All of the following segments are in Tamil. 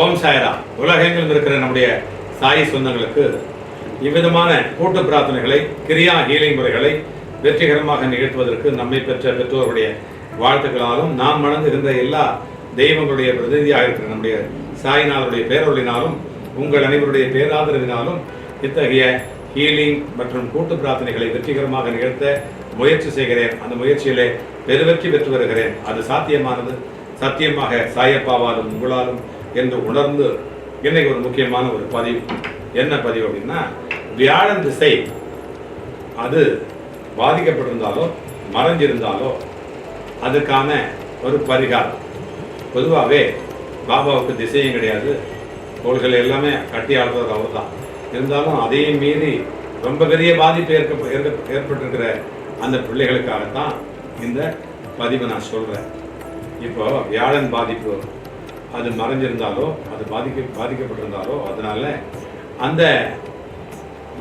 ஓம் சாயரா உலகெங்கிலும் இருக்கிற நம்முடைய சாய் சொந்தங்களுக்கு இவ்விதமான கூட்டு பிரார்த்தனைகளை கிரியா ஹீலிங் முறைகளை வெற்றிகரமாக நிகழ்த்துவதற்கு நம்மை பெற்ற பெற்றோருடைய வாழ்த்துக்களாலும் நாம் இருந்த எல்லா தெய்வங்களுடைய பிரதிநிதியாக இருக்கிற நம்முடைய சாய்நாதருடைய பேரொழினாலும் உங்கள் அனைவருடைய பேராதரவினாலும் இத்தகைய ஹீலிங் மற்றும் கூட்டு பிரார்த்தனைகளை வெற்றிகரமாக நிகழ்த்த முயற்சி செய்கிறேன். அந்த முயற்சியிலே பெருவெற்றி பெற்று வருகிறேன். அது சாத்தியமானது. சத்தியமாக சாயப்பாவாலும் உங்களாலும் என்று உணர்ந்து இன்னைக்கு ஒரு முக்கியமான ஒரு பதிவு. என்ன பதிவு அப்படின்னா வியாழன் திசை. அது பாதிக்கப்பட்டிருந்தாலோ மறைஞ்சிருந்தாலோ அதுக்கான ஒரு பரிகாரம். பொதுவாகவே பாபாவுக்கு திசையும் கிடையாது. கோள்கள் எல்லாமே கட்டி ஆடுறது அவர் தான் இருந்தாலும் அதையும் மீறி ரொம்ப பெரிய பாதிப்பு ஏற்க- ஏற்பட்டிருக்கிற அந்த பிள்ளைகளுக்காகத்தான் இந்த பதிவை நான் சொல்கிறேன் இப்போ வியாழன் பாதிப்பு அது மறைஞ்சிருந்தாலோ அது பாதிக்க பாதிக்கப்பட்டிருந்தாலோ அதனால அந்த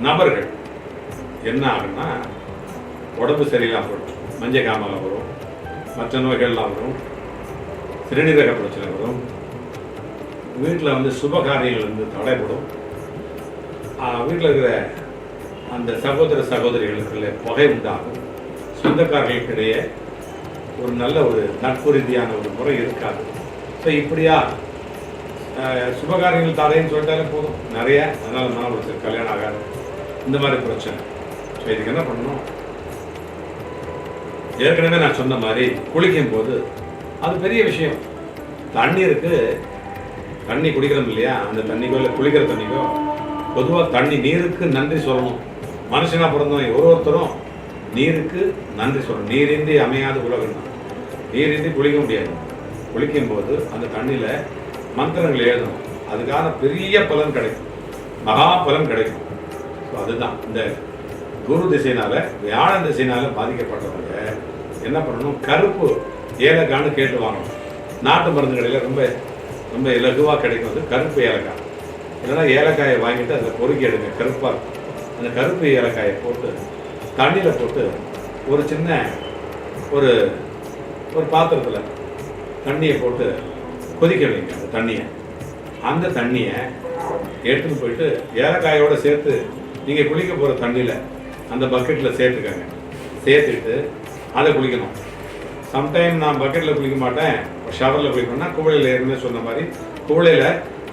நபர்கள் என்ன ஆகுன்னா உடம்பு சரியில்லாம போடும் மஞ்சள் காமால வரும் மற்ற நோய்கள்லாம் வரும் சிறுநீரக பிரச்சனை வரும். வீட்டில் வந்து சுப காரியங்கள் வந்து தடைப்படும் வீட்டில் இருக்கிற அந்த சகோதர சகோதரிகளுக்குள்ள பகை உண்டாகும். சொந்தக்காரர்களுக்கிடையே ஒரு நல்ல ஒரு நட்பு ரீதியான ஒரு முறை இருக்காது. ஸோ இப்படியா? சுபகாரியங்கள் தடைன்னு சொல்லிட்டாலே போதும். நிறைய. அதனால நான் உளைச்சல் கல்யாணம் ஆகாது. இந்த மாதிரி பிரச்சனை. ஸோ இதுக்கு என்ன பண்ணணும்? ஏற்கனவே நான் சொன்ன மாதிரி குளிக்கும் போது அது பெரிய விஷயம். தண்ணீருக்கு தண்ணி குடிக்கிறோம் இல்லையா? அந்த தண்ணிக்கோ இல்லை குளிக்கிற தண்ணிக்கோ பொதுவாக தண்ணி நீருக்கு நன்றி சொல்லணும். மனுஷனாக பிறந்தவன் ஒரு ஒருத்தரும் நீருக்கு நன்றி சொல்லணும். நீரின்றி அமையாத உலகம் நீரின்றி குளிக்க முடியாது. குளிக்கும் போது அந்த தண்ணியில் மந்திரங்கள் எழுதணும். அதுக்கான பெரிய பலன் கிடைக்கும். மகா பலன் கிடைக்கும். ஸோ அதுதான். இந்த குரு திசையினால் வியாழன் திசையினால் பாதிக்கப்பட்டவங்க என்ன பண்ணணும்? கருப்பு ஏலக்கான்னு கேட்டு வாங்கணும். நாட்டு மருந்து கடையில் ரொம்ப ரொம்ப இலகுவாக கிடைக்கும் அது. கருப்பு ஏலக்காய். இல்லைன்னா ஏலக்காயை வாங்கிட்டு அதில் பொறுக்கி எடுங்க. கருப்பாக அந்த கருப்பு ஏலக்காயை போட்டு தண்ணியில் போட்டு ஒரு சின்ன ஒரு ஒரு பாத்திரத்தில் தண்ணியை போட்டு கொதிக்க வைங்க அந்த தண்ணியை. அந்த தண்ணியை எடுத்துன்னு போயிட்டு ஏலக்காயோடு சேர்த்து நீங்கள் குளிக்க போகிற தண்ணியில் அந்த பக்கெட்டில் சேர்த்துக்கங்க. சேர்த்துட்டு அதை குளிக்கணும். சம்டைம் நான் பக்கெட்டில் குளிக்க மாட்டேன். ஷவரில் குளிக்கணும்னா குவளையில் ஏற்கனவே சொன்ன மாதிரி குவளையில்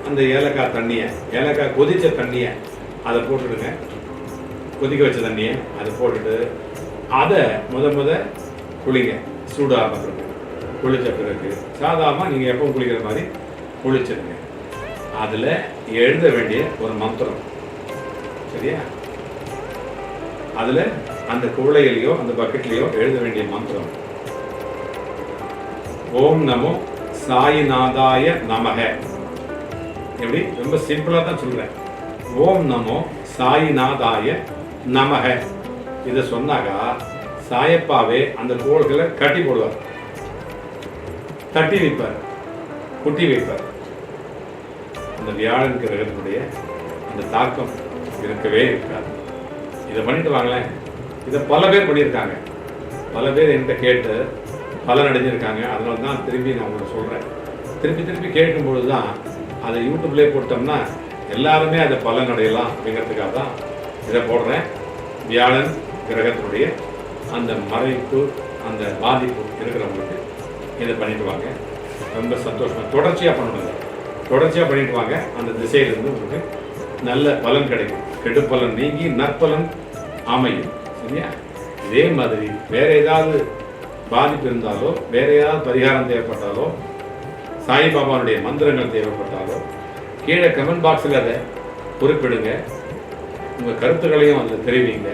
அந்த ஏலக்காய் தண்ணியை ஏலக்காய் கொதித்த தண்ணியை அதை போட்டுடுங்க. கொதிக்க வச்ச தண்ணியை அதை போட்டுட்டு அதை முத முத குளிங்க. சூடாக குளித்த குளிச்ச பிறகு சாதாரணமாக நீங்கள் எப்போ குளிக்கிற மாதிரி குளிச்சிருங்க. அதில் எழுத வேண்டிய ஒரு மந்திரம். சரியா? அதில் அந்த குவளையிலையோ அந்த பக்கெட்லேயோ எழுத வேண்டிய மந்திரம். ஓம் நமோ சாயிநாதாய நமக எப்படி? ரொம்ப சிம்பிளாக தான் சொல்கிறேன் ஓம் நமோ சாயிநாதாய நமக இதை சொன்னாக்கா சாயப்பாவே அந்த கோள்களை கட்டி போடுவார். தட்டி வைப்பார் குட்டி வைப்பார். அந்த வியாழன் கிரகத்தினுடைய அந்த தாக்கம் இருக்கவே இருக்காது. இதை பண்ணிட்டு வாங்களேன். இதை பல பேர் பண்ணியிருக்காங்க. பல பேர் என்கிட்ட கேட்டு பலன் அடைஞ்சிருக்காங்க. அதனால தான் திரும்பி நான் உங்களை சொல்கிறேன் திருப்பி திருப்பி கேட்கும்பொழுது தான் அதை யூடியூப்லேயே போட்டோம்னா எல்லாருமே அதை பலன் அடையலாம் அப்படிங்கிறதுக்காக தான் இதை போடுறேன். வியாழன் கிரகத்தினுடைய அந்த மறைப்பு அந்த பாதிப்பு இருக்கிறவங்களுக்கு இதை பண்ணிட்டு வாங்க. ரொம்ப சந்தோஷமாக தொடர்ச்சியாக பண்ணணும் தொடர்ச்சியாக பண்ணிட்டு வாங்க. அந்த திசையிலிருந்து உங்களுக்கு நல்ல பலன் கிடைக்கும். கெடுப்பலன் நீங்கி நற்பலன் அமையும். சரியா? இதே மாதிரி வேற ஏதாவது பாதிப்பு இருந்தாலோ வேற ஏதாவது பரிகாரம் தேவைப்பட்டாலோ சாய்பாபாவுடைய மந்திரங்கள் தேவைப்பட்டாலோ கீழே கமெண்ட் பாக்ஸில் அதை குறிப்பிடுங்க. உங்கள் கருத்துக்களையும் அதில் தெரிவிங்க.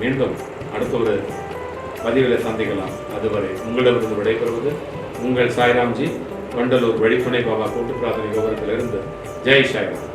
மீண்டும் அடுத்த ஒரு பதிவில் சந்திக்கலாம். அதுவரை உங்களிடமிருந்து விடைபெறுவது உங்கள் சாய்ராம்ஜி வண்டலூர் வெடிப்புனை பாபா கூட்டு பிரார்த்தனை கோபுரத்திலிருந்து. ஜெய் சாய்ராம்.